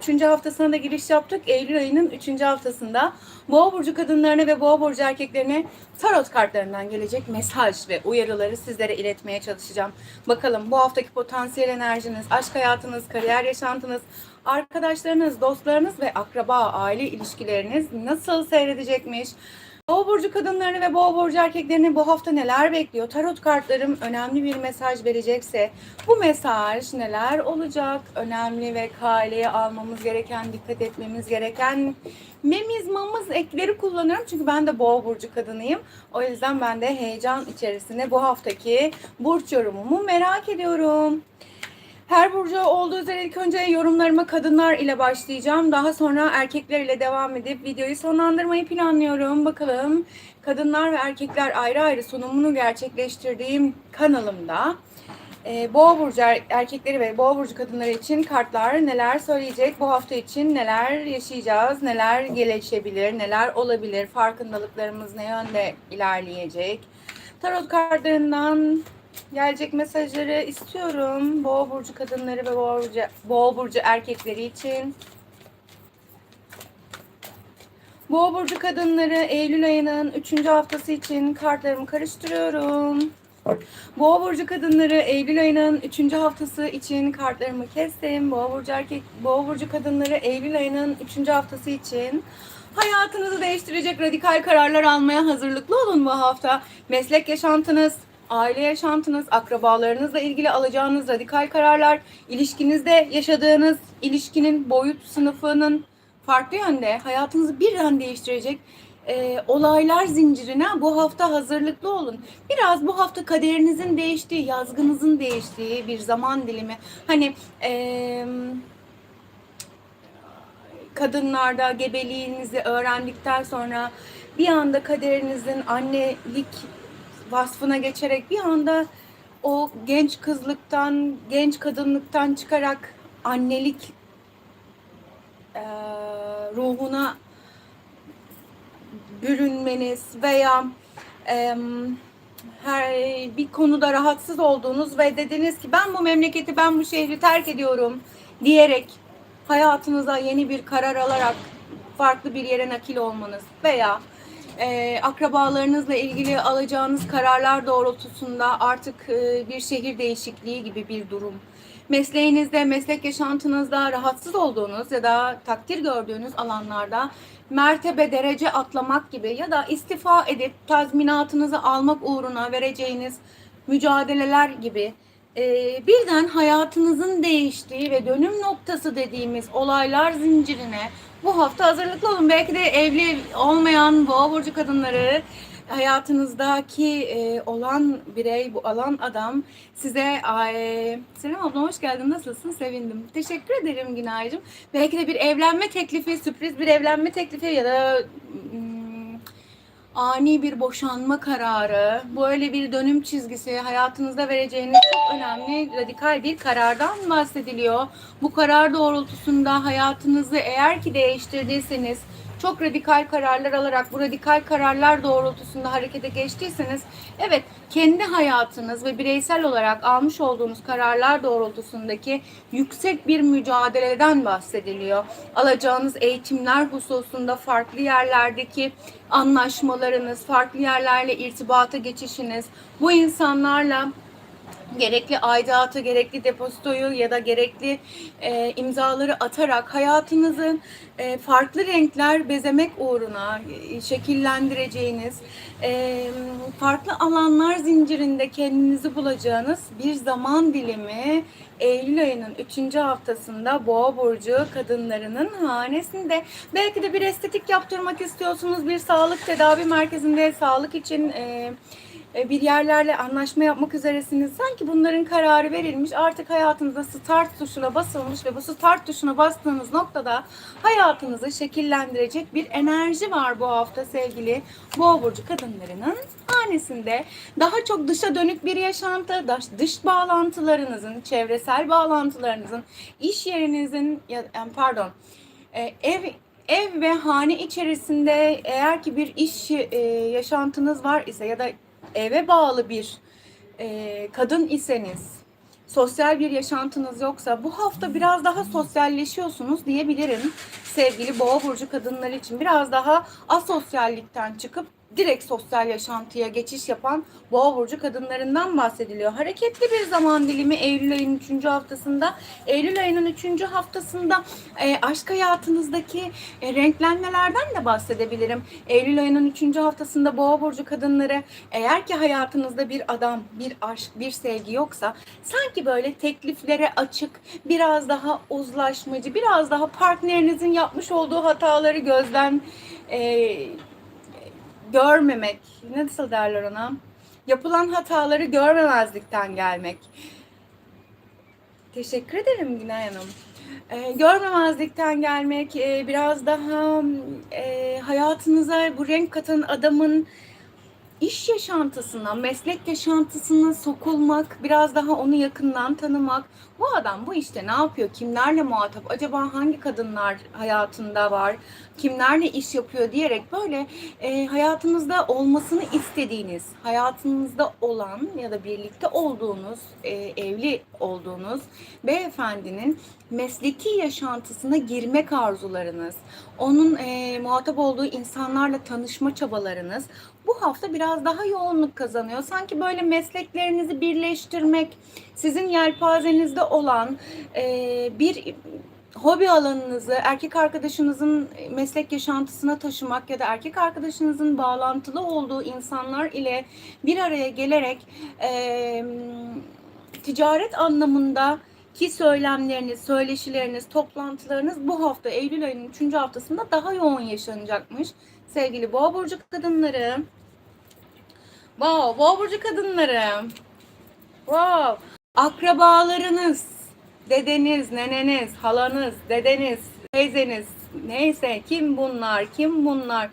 Üçüncü haftasına da giriş yaptık. Eylül ayının üçüncü haftasında Boğa burcu kadınlarına ve Boğa burcu erkeklerine tarot kartlarından gelecek mesaj ve uyarıları sizlere iletmeye çalışacağım. Bakalım bu haftaki potansiyel enerjiniz, aşk hayatınız, kariyer yaşantınız, arkadaşlarınız, dostlarınız ve akraba, aile ilişkileriniz nasıl seyredecekmiş? Boğa burcu kadınlarını ve boğa burcu erkeklerini bu hafta neler bekliyor? Tarot kartlarım önemli bir mesaj verecekse bu mesaj neler olacak? Önemli ve kaleye almamız gereken, dikkat etmemiz gereken memiz, mamız ekleri kullanıyorum. Çünkü ben de boğa burcu kadınıyım. O yüzden ben de heyecan içerisinde bu haftaki burç yorumumu merak ediyorum. Her burcu olduğu üzere ilk önce yorumlarıma kadınlar ile başlayacağım. Daha sonra erkekler ile devam edip videoyu sonlandırmayı planlıyorum. Bakalım kadınlar ve erkekler ayrı ayrı sunumunu gerçekleştirdiğim kanalımda e, Boğa burcu er- erkekleri ve Boğa burcu kadınları için kartlar neler söyleyecek? Bu hafta için neler yaşayacağız? Neler gelişebilir? Neler olabilir? Farkındalıklarımız ne yönde ilerleyecek? Tarot kartlarından gelecek mesajları istiyorum. Boğa burcu kadınları ve Boğa burcu, Boğa burcu erkekleri için. Boğa burcu kadınları Eylül ayının 3. haftası için kartlarımı karıştırıyorum. Boğa burcu kadınları Eylül ayının 3. haftası için kartlarımı kestim. Boğa burcu erkek Boğa burcu kadınları Eylül ayının 3. haftası için hayatınızı değiştirecek radikal kararlar almaya hazırlıklı olun bu hafta. Meslek yaşantınız, aile yaşantınız, akrabalarınızla ilgili alacağınız radikal kararlar, ilişkinizde yaşadığınız ilişkinin boyut sınıfının farklı yönde hayatınızı birden değiştirecek e, olaylar zincirine bu hafta hazırlıklı olun. Biraz bu hafta kaderinizin değiştiği, yazgınızın değiştiği bir zaman dilimi. Hani e, kadınlarda gebeliğinizi öğrendikten sonra bir anda kaderinizin annelik vasfına geçerek bir anda o genç kızlıktan, genç kadınlıktan çıkarak annelik e, ruhuna bürünmeniz veya e, her bir konuda rahatsız olduğunuz ve dediniz ki ben bu memleketi, ben bu şehri terk ediyorum. diyerek hayatınıza yeni bir karar alarak farklı bir yere nakil olmanız veya e, akrabalarınızla ilgili alacağınız kararlar doğrultusunda artık e, bir şehir değişikliği gibi bir durum. Mesleğinizde, meslek yaşantınızda rahatsız olduğunuz ya da takdir gördüğünüz alanlarda mertebe, derece atlamak gibi ya da istifa edip tazminatınızı almak uğruna vereceğiniz mücadeleler gibi e, birden hayatınızın değiştiği ve dönüm noktası dediğimiz olaylar zincirine bu hafta hazırlıklı olun. Belki de evli olmayan boğa burcu kadınları hayatınızdaki e, olan birey, bu alan adam size e, Selam abla hoş geldin nasılsın sevindim. Teşekkür ederim Günaycığım. Belki de bir evlenme teklifi, sürpriz bir evlenme teklifi ya da mm, ani bir boşanma kararı, böyle bir dönüm çizgisi, hayatınızda vereceğiniz çok önemli radikal bir karardan bahsediliyor. Bu karar doğrultusunda hayatınızı eğer ki değiştirdiyseniz, çok radikal kararlar alarak bu radikal kararlar doğrultusunda harekete geçtiyseniz evet kendi hayatınız ve bireysel olarak almış olduğunuz kararlar doğrultusundaki yüksek bir mücadeleden bahsediliyor. Alacağınız eğitimler hususunda farklı yerlerdeki anlaşmalarınız, farklı yerlerle irtibata geçişiniz, bu insanlarla gerekli aidatı, gerekli depozitoyu ya da gerekli e, imzaları atarak hayatınızın e, farklı renkler bezemek uğruna e, şekillendireceğiniz, e, farklı alanlar zincirinde kendinizi bulacağınız bir zaman dilimi Eylül ayının 3. haftasında Boğa burcu kadınlarının hanesinde. Belki de bir estetik yaptırmak istiyorsunuz, bir sağlık tedavi merkezinde sağlık için e, bir yerlerle anlaşma yapmak üzeresiniz. Sanki bunların kararı verilmiş. Artık hayatınızda start tuşuna basılmış ve bu start tuşuna bastığınız noktada hayatınızı şekillendirecek bir enerji var bu hafta sevgili Boğa burcu kadınlarının hanesinde. Daha çok dışa dönük bir yaşantı, dış, bağlantılarınızın, çevresel bağlantılarınızın, iş yerinizin ya pardon, e, ev ev ve hane içerisinde eğer ki bir iş e, yaşantınız var ise ya da eve bağlı bir e, kadın iseniz sosyal bir yaşantınız yoksa bu hafta biraz daha sosyalleşiyorsunuz diyebilirim. Sevgili boğa burcu kadınlar için biraz daha asosyallikten çıkıp direkt sosyal yaşantıya geçiş yapan boğa burcu kadınlarından bahsediliyor. Hareketli bir zaman dilimi Eylül ayının 3. haftasında. Eylül ayının 3. haftasında e, aşk hayatınızdaki e, renklenmelerden de bahsedebilirim. Eylül ayının 3. haftasında boğa burcu kadınları eğer ki hayatınızda bir adam, bir aşk, bir sevgi yoksa sanki böyle tekliflere açık, biraz daha uzlaşmacı, biraz daha partnerinizin yapmış olduğu hataları gözden e, görmemek, nasıl derler ona? Yapılan hataları görmemezlikten gelmek. Teşekkür ederim Günay Hanım. Ee, görmemezlikten gelmek, e, biraz daha e, hayatınıza bu renk katan adamın iş yaşantısına, meslek yaşantısına sokulmak, biraz daha onu yakından tanımak. Bu adam bu işte ne yapıyor? Kimlerle muhatap? Acaba hangi kadınlar hayatında var? Kimlerle iş yapıyor diyerek böyle e, hayatınızda olmasını istediğiniz, hayatınızda olan ya da birlikte olduğunuz, e, evli olduğunuz beyefendinin mesleki yaşantısına girmek arzularınız, onun e, muhatap olduğu insanlarla tanışma çabalarınız bu hafta biraz daha yoğunluk kazanıyor. Sanki böyle mesleklerinizi birleştirmek, sizin yelpazenizde olan e, bir hobi alanınızı erkek arkadaşınızın meslek yaşantısına taşımak ya da erkek arkadaşınızın bağlantılı olduğu insanlar ile bir araya gelerek e, ticaret anlamında ki söylemleriniz, söyleşileriniz, toplantılarınız bu hafta Eylül ayının 3. haftasında daha yoğun yaşanacakmış. Sevgili Boğa burcu kadınları. Wow, Boğa burcu kadınları. Wow. Akrabalarınız, dedeniz, neneniz, halanız, dedeniz, teyzeniz, neyse kim bunlar, kim bunlar?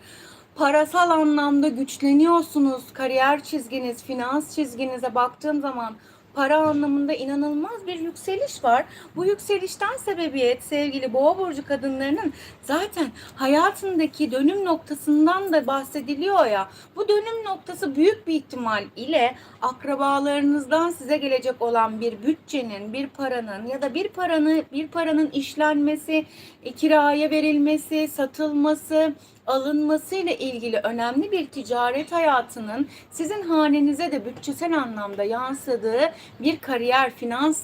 Parasal anlamda güçleniyorsunuz. Kariyer çizginiz, finans çizginize baktığım zaman para anlamında inanılmaz bir yükseliş var. Bu yükselişten sebebiyet sevgili boğa burcu kadınlarının zaten hayatındaki dönüm noktasından da bahsediliyor ya. Bu dönüm noktası büyük bir ihtimal ile akrabalarınızdan size gelecek olan bir bütçenin, bir paranın ya da bir paranın bir paranın işlenmesi, kiraya verilmesi, satılması, alınması ile ilgili önemli bir ticaret hayatının sizin hanenize de bütçesel anlamda yansıdığı bir kariyer, finans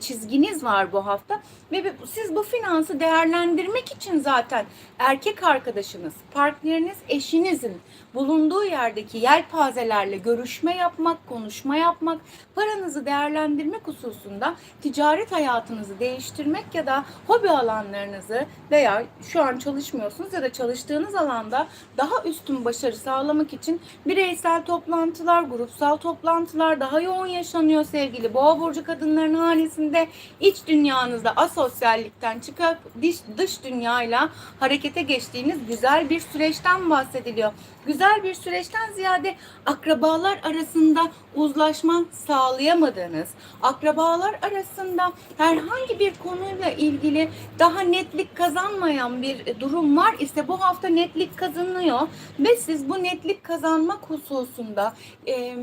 çizginiz var bu hafta. Ve siz bu finansı değerlendirmek için zaten erkek arkadaşınız, partneriniz, eşinizin bulunduğu yerdeki yelpazelerle görüşme yapmak, konuşma yapmak, paranızı değerlendirmek hususunda ticaret hayatınızı değiştirmek ya da hobi alanlarınızı veya şu an çalışmıyorsunuz ya da çalıştığınız alanda daha üstün başarı sağlamak için bireysel toplantılar, grupsal toplantılar daha yoğun yaşanıyor sevgili boğa burcu kadınların hanesinde iç dünyanızda asosyallikten çıkıp dış, dış dünyayla harekete geçtiğiniz güzel bir süreçten bahsediliyor. Güzel bir süreçten ziyade akrabalar arasında uzlaşma sağlayamadığınız, akrabalar arasında herhangi bir konuyla ilgili daha netlik kazanmayan bir durum var ise bu hafta netlik kazanıyor ve siz bu netlik kazanmak hususunda e,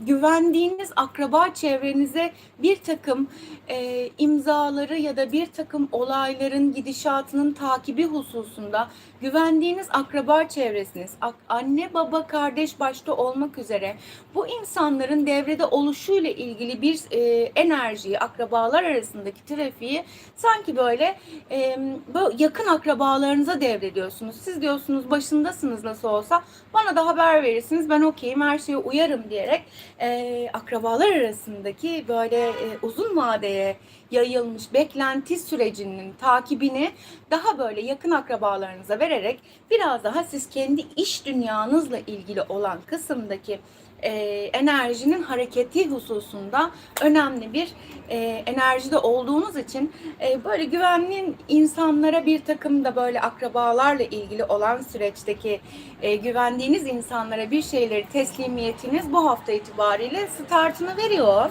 güvendiğiniz akraba çevrenize bir takım e, imzaları ya da bir takım olayların gidişatının takibi hususunda güvendiğiniz akraba çevresiniz, anne baba kardeş başta olmak üzere bu insanların devrede oluşuyla ilgili bir e, enerjiyi, akrabalar arasındaki trafiği sanki böyle, e, böyle yakın akrabalarınıza devrediyorsunuz. Siz diyorsunuz başındasınız nasıl olsa bana da haber verirsiniz ben okeyim her şeye uyarım diyerek e, akrabalar arasındaki böyle e, uzun vadeye yayılmış beklenti sürecinin takibini daha böyle yakın akrabalarınıza vererek biraz daha siz kendi iş dünyanızla ilgili olan kısımdaki e, enerjinin hareketi hususunda önemli bir e, enerjide olduğunuz için e, böyle güvenli insanlara bir takım da böyle akrabalarla ilgili olan süreçteki e, güvendiğiniz insanlara bir şeyleri teslimiyetiniz bu hafta itibariyle startını veriyor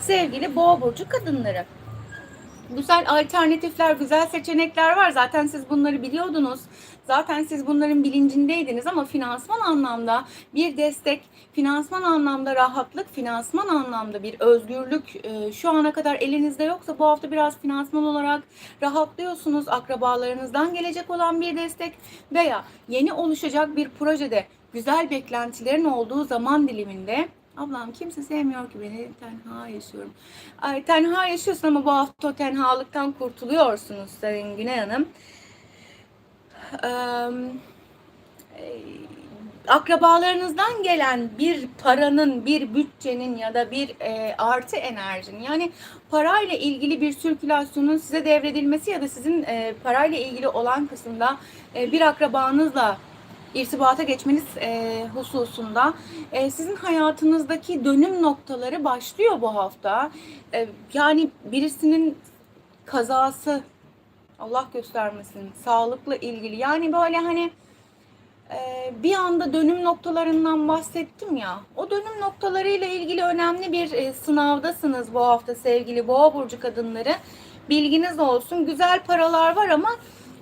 sevgili boğa burcu kadınları. Güzel alternatifler, güzel seçenekler var. Zaten siz bunları biliyordunuz. Zaten siz bunların bilincindeydiniz ama finansman anlamda bir destek, finansman anlamda rahatlık, finansman anlamda bir özgürlük e, şu ana kadar elinizde yoksa bu hafta biraz finansman olarak rahatlıyorsunuz. Akrabalarınızdan gelecek olan bir destek veya yeni oluşacak bir projede güzel beklentilerin olduğu zaman diliminde Ablam kimse sevmiyor ki beni. Tenha yaşıyorum. Ay, tenha yaşıyorsun ama bu hafta tenhalıktan kurtuluyorsunuz Sayın Güney Hanım. Eee, akrabalarınızdan gelen bir paranın, bir bütçenin ya da bir e, artı enerjinin yani parayla ilgili bir sirkülasyonun size devredilmesi ya da sizin e, parayla ilgili olan kısımda e, bir akrabanızla irtibata geçmeniz e, hususunda. E, sizin hayatınızdaki dönüm noktaları başlıyor bu hafta. E, yani birisinin kazası Allah göstermesin sağlıkla ilgili. Yani böyle hani e, bir anda dönüm noktalarından bahsettim ya. O dönüm noktalarıyla ilgili önemli bir e, sınavdasınız bu hafta sevgili boğa burcu kadınları. Bilginiz olsun. Güzel paralar var ama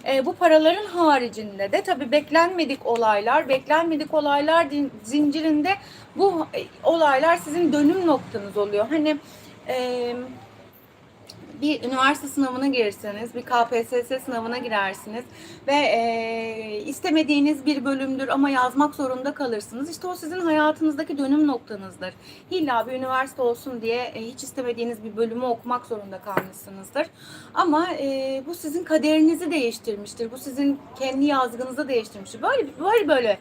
e, bu paraların haricinde de tabii beklenmedik olaylar, beklenmedik olaylar zincirinde bu e, olaylar sizin dönüm noktanız oluyor. Hani e, bir üniversite sınavına girirseniz, bir KPSS sınavına girersiniz ve e, istemediğiniz bir bölümdür ama yazmak zorunda kalırsınız. İşte o sizin hayatınızdaki dönüm noktanızdır. İlla bir üniversite olsun diye e, hiç istemediğiniz bir bölümü okumak zorunda kalmışsınızdır. Ama e, bu sizin kaderinizi değiştirmiştir. Bu sizin kendi yazgınızı değiştirmiştir. Böyle böyle böyle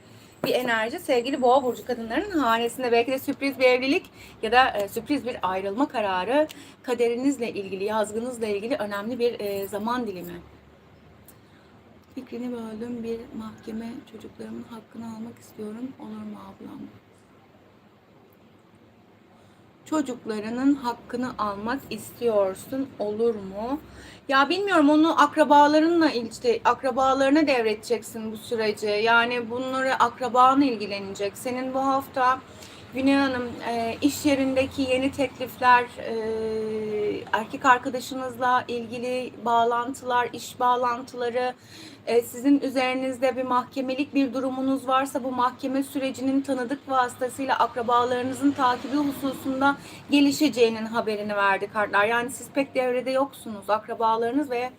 bir enerji sevgili boğa burcu kadınların hanesinde belki de sürpriz bir evlilik ya da e, sürpriz bir ayrılma kararı kaderinizle ilgili, yazgınızla ilgili önemli bir e, zaman dilimi. Fikrini böldüm bir mahkeme çocuklarımın hakkını almak istiyorum. Olur mu ablam? Çocuklarının hakkını almak istiyorsun olur mu? Ya bilmiyorum onu akrabalarınla işte akrabalarına devredeceksin bu süreci. Yani bunları akrabanla ilgilenecek. Senin bu hafta Güney Hanım e, iş yerindeki yeni teklifler, e, erkek arkadaşınızla ilgili bağlantılar, iş bağlantıları, e, sizin üzerinizde bir mahkemelik bir durumunuz varsa bu mahkeme sürecinin tanıdık vasıtasıyla akrabalarınızın takibi hususunda gelişeceğinin haberini verdi kartlar. Yani siz pek devrede yoksunuz. Akrabalarınız ve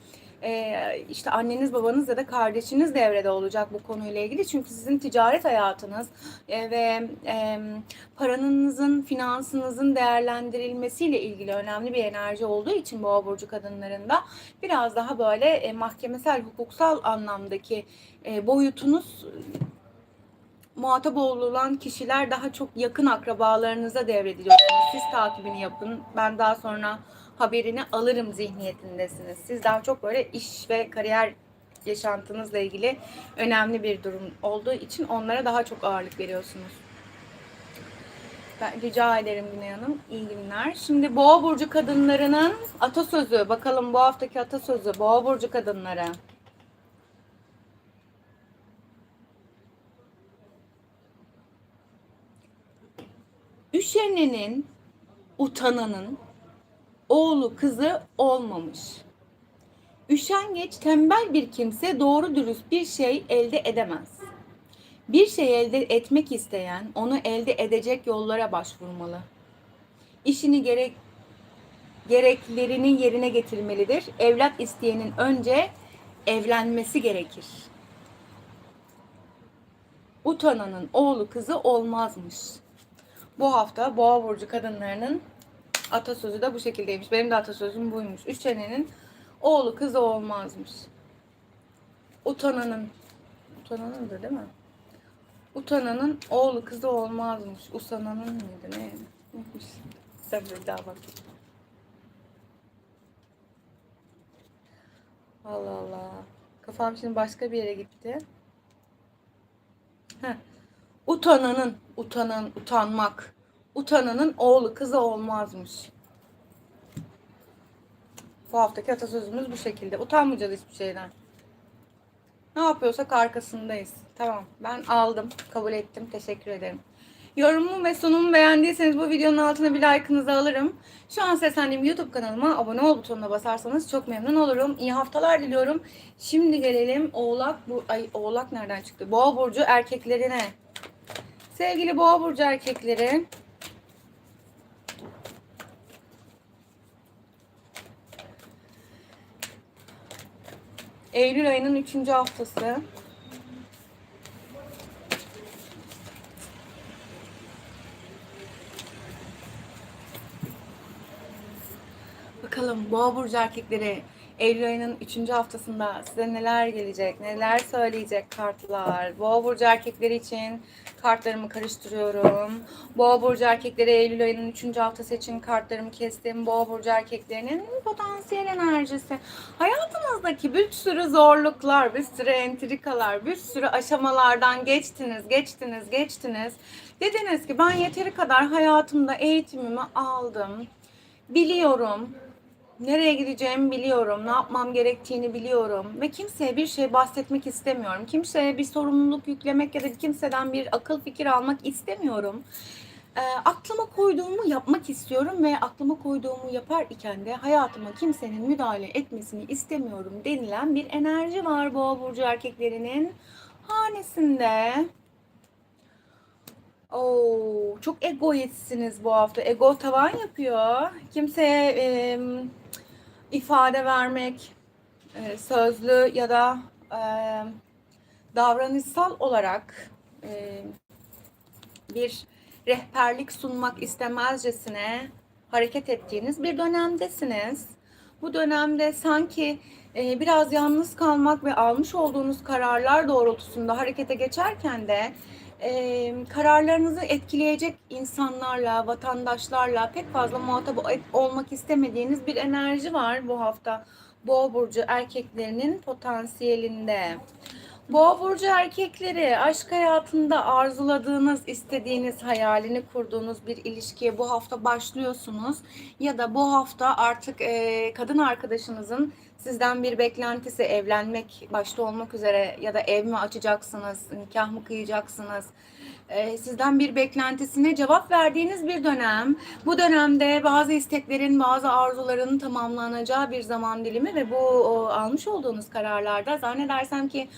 e, işte anneniz babanız ya da kardeşiniz devrede olacak bu konuyla ilgili. Çünkü sizin ticaret hayatınız e, ve e, paranızın, finansınızın değerlendirilmesiyle ilgili önemli bir enerji olduğu için boğa burcu kadınlarında biraz daha böyle e, mahkemesel, hukuksal anlamdaki e, boyutunuz muhatap olulan kişiler daha çok yakın akrabalarınıza devrediliyorsunuz. Siz takibini yapın. Ben daha sonra haberini alırım zihniyetindesiniz. Siz daha çok böyle iş ve kariyer yaşantınızla ilgili önemli bir durum olduğu için onlara daha çok ağırlık veriyorsunuz. Ben rica ederim Güney Hanım. İyi günler. Şimdi Boğa burcu kadınlarının atasözü. Bakalım bu haftaki atasözü Boğa burcu kadınları. Üşenenin, utananın oğlu kızı olmamış. Üşengeç, tembel bir kimse doğru dürüst bir şey elde edemez. Bir şey elde etmek isteyen onu elde edecek yollara başvurmalı. İşini gerek gereklerini yerine getirmelidir. Evlat isteyenin önce evlenmesi gerekir. Utananın oğlu kızı olmazmış. Bu hafta Boğa burcu kadınlarının atasözü de bu şekildeymiş. Benim de atasözüm buymuş. Üç çenenin oğlu kızı olmazmış. Utananın utananın da değil mi? Utananın oğlu kızı olmazmış. Usananın mıydı ne? Neymiş? Sen bir daha bak. Allah Allah. Kafam şimdi başka bir yere gitti. Heh. Utananın, utanan, utanmak. Utananın oğlu kızı olmazmış. Bu haftaki atasözümüz bu şekilde. Utanmayacağız hiçbir şeyden. Ne yapıyorsak arkasındayız. Tamam. Ben aldım. Kabul ettim. Teşekkür ederim. Yorumumu ve sunumu beğendiyseniz bu videonun altına bir like'ınızı alırım. Şu an seslendiğim YouTube kanalıma abone ol butonuna basarsanız çok memnun olurum. İyi haftalar diliyorum. Şimdi gelelim Oğlak bu ay Oğlak nereden çıktı? Boğa burcu erkeklerine. Sevgili Boğa burcu erkekleri, Eylül ayının 3. haftası. Bakalım Boğa burcu erkekleri Eylül ayının 3. haftasında size neler gelecek, neler söyleyecek kartlar. Boğa burcu erkekleri için kartlarımı karıştırıyorum. Boğa burcu erkekleri Eylül ayının 3. haftası için kartlarımı kestim. Boğa burcu erkeklerinin potansiyel enerjisi. Hayatınızdaki bir sürü zorluklar, bir sürü entrikalar, bir sürü aşamalardan geçtiniz, geçtiniz, geçtiniz. Dediniz ki ben yeteri kadar hayatımda eğitimimi aldım. Biliyorum. Nereye gideceğimi biliyorum. Ne yapmam gerektiğini biliyorum. Ve kimseye bir şey bahsetmek istemiyorum. Kimseye bir sorumluluk yüklemek ya da kimseden bir akıl fikir almak istemiyorum. E, aklıma koyduğumu yapmak istiyorum ve aklıma koyduğumu yapar iken de hayatıma kimsenin müdahale etmesini istemiyorum denilen bir enerji var Boğa burcu erkeklerinin hanesinde. Oo, çok egoistsiniz bu hafta. Ego tavan yapıyor. Kimseye ifade vermek, e, sözlü ya da e, davranışsal olarak e, bir rehberlik sunmak istemezcesine hareket ettiğiniz bir dönemdesiniz. Bu dönemde sanki e, biraz yalnız kalmak ve almış olduğunuz kararlar doğrultusunda harekete geçerken de e, kararlarınızı etkileyecek insanlarla, vatandaşlarla pek fazla muhatap olmak istemediğiniz bir enerji var bu hafta. Boğa burcu erkeklerinin potansiyelinde. Boğa burcu erkekleri aşk hayatında arzuladığınız, istediğiniz, hayalini kurduğunuz bir ilişkiye bu hafta başlıyorsunuz. Ya da bu hafta artık e, kadın arkadaşınızın sizden bir beklentisi evlenmek başta olmak üzere ya da ev mi açacaksınız, nikah mı kıyacaksınız? E, sizden bir beklentisine cevap verdiğiniz bir dönem. Bu dönemde bazı isteklerin, bazı arzuların tamamlanacağı bir zaman dilimi ve bu almış olduğunuz kararlarda zannedersem ki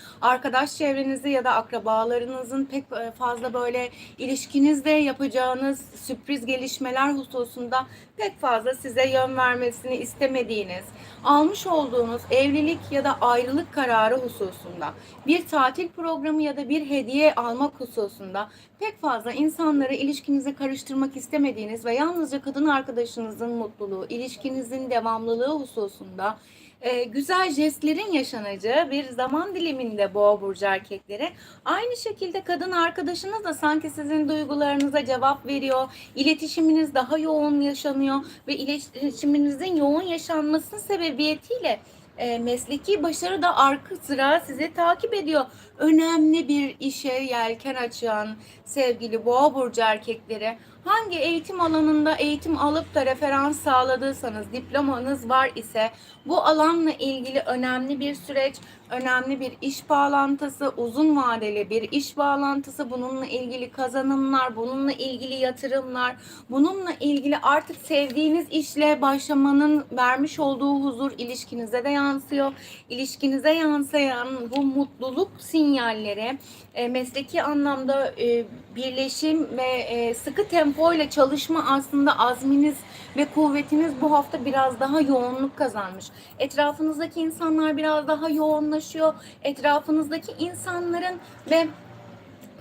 arkadaş çevrenizi ya da akrabalarınızın pek e, fazla böyle ilişkinizde yapacağınız sürpriz gelişmeler hususunda pek fazla size yön vermesini istemediğiniz, almış olduğunuz evlilik ya da ayrılık kararı hususunda, bir tatil programı ya da bir hediye almak hususunda pek fazla insanları ilişkinize karıştırmak istemediğiniz ve yalnızca kadın arkadaşınızın mutluluğu, ilişkinizin devamlılığı hususunda e, güzel jestlerin yaşanacağı bir zaman diliminde boğa burcu erkekleri. Aynı şekilde kadın arkadaşınız da sanki sizin duygularınıza cevap veriyor. İletişiminiz daha yoğun yaşanıyor ve iletişiminizin yoğun yaşanması sebebiyetiyle e, mesleki başarı da arka sıra sizi takip ediyor. Önemli bir işe yelken açan sevgili boğa burcu erkekleri hangi eğitim alanında eğitim alıp da referans sağladıysanız, diplomanız var ise bu alanla ilgili önemli bir süreç, önemli bir iş bağlantısı, uzun vadeli bir iş bağlantısı, bununla ilgili kazanımlar, bununla ilgili yatırımlar, bununla ilgili artık sevdiğiniz işle başlamanın vermiş olduğu huzur ilişkinize de yansıyor. İlişkinize yansıyan bu mutluluk sinyalleri e, mesleki anlamda e, birleşim ve e, sıkı tempo ile çalışma aslında azminiz ve kuvvetiniz bu hafta biraz daha yoğunluk kazanmış. Etrafınızdaki insanlar biraz daha yoğunlaşıyor. Etrafınızdaki insanların ve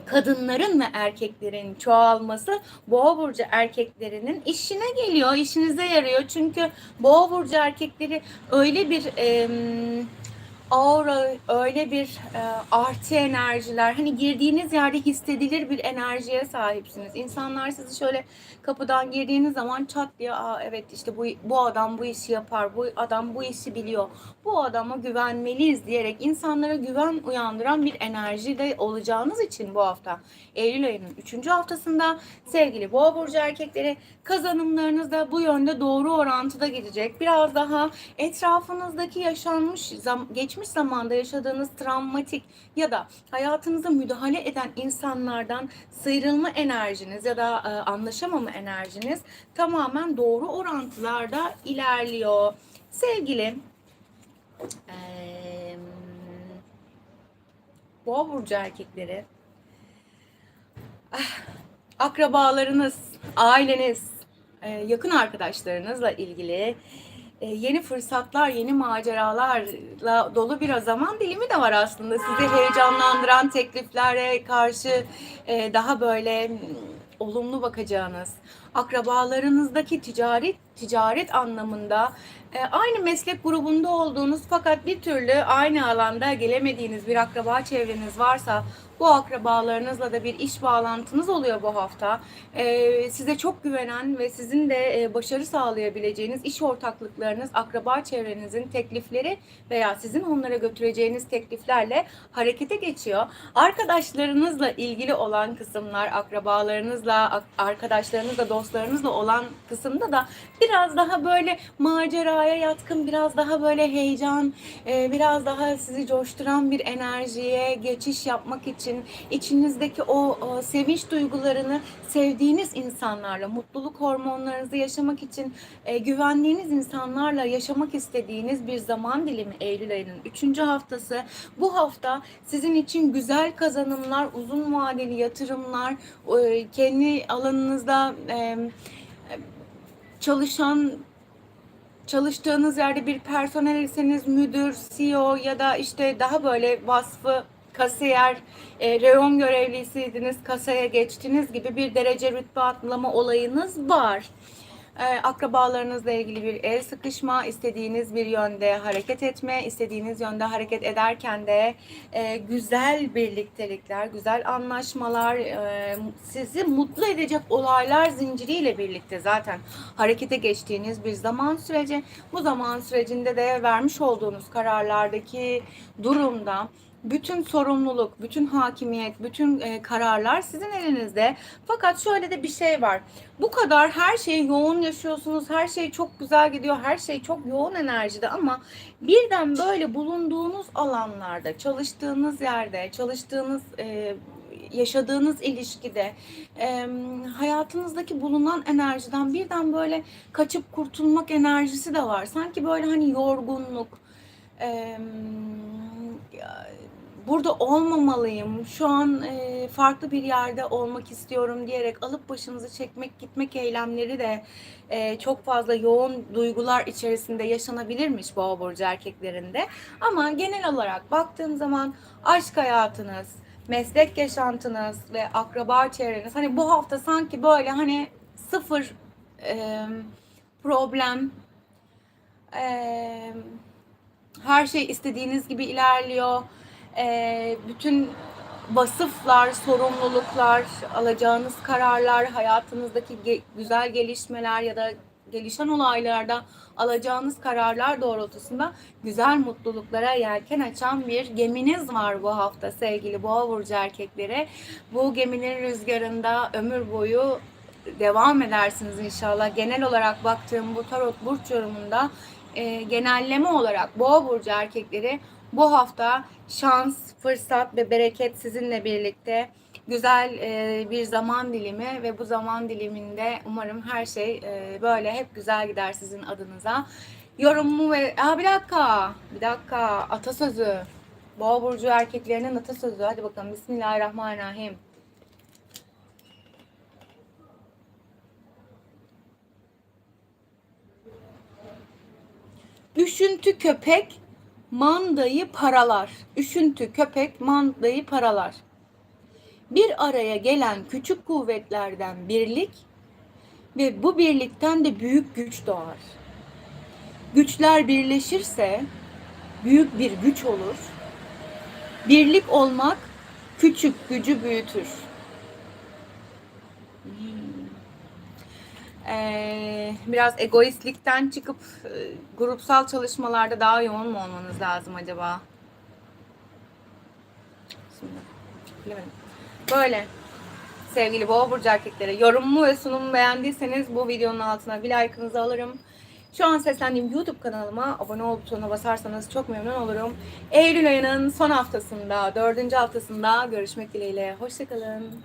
kadınların ve erkeklerin çoğalması boğa burcu erkeklerinin işine geliyor, işinize yarıyor. Çünkü boğa burcu erkekleri öyle bir e, aura, öyle bir e, artı enerjiler, hani girdiğiniz yerde hissedilir bir enerjiye sahipsiniz. İnsanlar sizi şöyle kapıdan girdiğiniz zaman çat diye Aa, evet işte bu, bu adam bu işi yapar, bu adam bu işi biliyor, bu adama güvenmeliyiz diyerek insanlara güven uyandıran bir enerji de olacağınız için bu hafta Eylül ayının 3. haftasında sevgili boğa burcu erkekleri kazanımlarınız da bu yönde doğru orantıda gidecek. Biraz daha etrafınızdaki yaşanmış geçmiş geçmiş zamanda yaşadığınız travmatik ya da hayatınıza müdahale eden insanlardan sıyrılma enerjiniz ya da e, anlaşamama enerjiniz tamamen doğru orantılarda ilerliyor. Sevgili eee Boğa burcu erkekleri ah, akrabalarınız, aileniz, e, yakın arkadaşlarınızla ilgili e, yeni fırsatlar, yeni maceralarla dolu bir zaman dilimi de var aslında. Sizi heyecanlandıran tekliflere karşı e, daha böyle olumlu bakacağınız, akrabalarınızdaki ticaret ticaret anlamında e, aynı meslek grubunda olduğunuz fakat bir türlü aynı alanda gelemediğiniz bir akraba çevreniz varsa bu akrabalarınızla da bir iş bağlantınız oluyor bu hafta. E, size çok güvenen ve sizin de e, başarı sağlayabileceğiniz iş ortaklıklarınız, akraba çevrenizin teklifleri veya sizin onlara götüreceğiniz tekliflerle harekete geçiyor. Arkadaşlarınızla ilgili olan kısımlar, akrabalarınızla, ak- arkadaşlarınızla, dostlarınızla olan kısımda da biraz daha böyle maceraya yatkın, biraz daha böyle heyecan, e, biraz daha sizi coşturan bir enerjiye geçiş yapmak için içinizdeki o, o sevinç duygularını sevdiğiniz insanlarla, mutluluk hormonlarınızı yaşamak için e, güvendiğiniz insanlarla yaşamak istediğiniz bir zaman dilimi Eylül ayının 3. haftası. Bu hafta sizin için güzel kazanımlar, uzun vadeli yatırımlar, e, kendi alanınızda e, çalışan çalıştığınız yerde bir personel iseniz müdür, CEO ya da işte daha böyle vasfı kasiyer, e, reyon görevlisiydiniz, kasaya geçtiniz gibi bir derece rütbe atlama olayınız var. E, akrabalarınızla ilgili bir el sıkışma, istediğiniz bir yönde hareket etme, istediğiniz yönde hareket ederken de e, güzel birliktelikler, güzel anlaşmalar, e, sizi mutlu edecek olaylar zinciriyle birlikte zaten harekete geçtiğiniz bir zaman süreci. Bu zaman sürecinde de vermiş olduğunuz kararlardaki durumda bütün sorumluluk, bütün hakimiyet, bütün e, kararlar sizin elinizde. Fakat şöyle de bir şey var. Bu kadar her şeyi yoğun yaşıyorsunuz, her şey çok güzel gidiyor, her şey çok yoğun enerjide ama birden böyle bulunduğunuz alanlarda, çalıştığınız yerde, çalıştığınız e, yaşadığınız ilişkide e, hayatınızdaki bulunan enerjiden birden böyle kaçıp kurtulmak enerjisi de var. Sanki böyle hani yorgunluk, e, burada olmamalıyım, şu an e, farklı bir yerde olmak istiyorum diyerek alıp başınızı çekmek gitmek eylemleri de e, çok fazla yoğun duygular içerisinde yaşanabilirmiş boğa burcu erkeklerinde. Ama genel olarak baktığım zaman aşk hayatınız, meslek yaşantınız ve akraba çevreniz hani bu hafta sanki böyle hani sıfır e, problem e, her şey istediğiniz gibi ilerliyor. Ee, bütün vasıflar, sorumluluklar, alacağınız kararlar, hayatınızdaki ge- güzel gelişmeler ya da gelişen olaylarda alacağınız kararlar doğrultusunda güzel mutluluklara yelken açan bir geminiz var bu hafta sevgili boğa burcu erkeklere. Bu geminin rüzgarında ömür boyu devam edersiniz inşallah. Genel olarak baktığım bu tarot burç yorumunda e, genelleme olarak boğa burcu erkekleri bu hafta şans, fırsat ve bereket sizinle birlikte güzel e, bir zaman dilimi ve bu zaman diliminde umarım her şey e, böyle hep güzel gider sizin adınıza. Yorumumu ve... Aa, bir dakika, bir dakika. Atasözü. Boğa burcu erkeklerinin atasözü. Hadi bakalım. Bismillahirrahmanirrahim. Üşüntü köpek mandayı paralar. Üşüntü köpek mandayı paralar. Bir araya gelen küçük kuvvetlerden birlik ve bu birlikten de büyük güç doğar. Güçler birleşirse büyük bir güç olur. Birlik olmak küçük gücü büyütür. Ee, biraz egoistlikten çıkıp e, grupsal çalışmalarda daha yoğun mu olmanız lazım acaba? Şimdi. Böyle sevgili boğa burcu erkeklere yorumumu ve sunumu beğendiyseniz bu videonun altına bir like'ınızı alırım. Şu an seslendiğim YouTube kanalıma abone ol butonuna basarsanız çok memnun olurum. Eylül ayının son haftasında, dördüncü haftasında görüşmek dileğiyle. Hoşçakalın.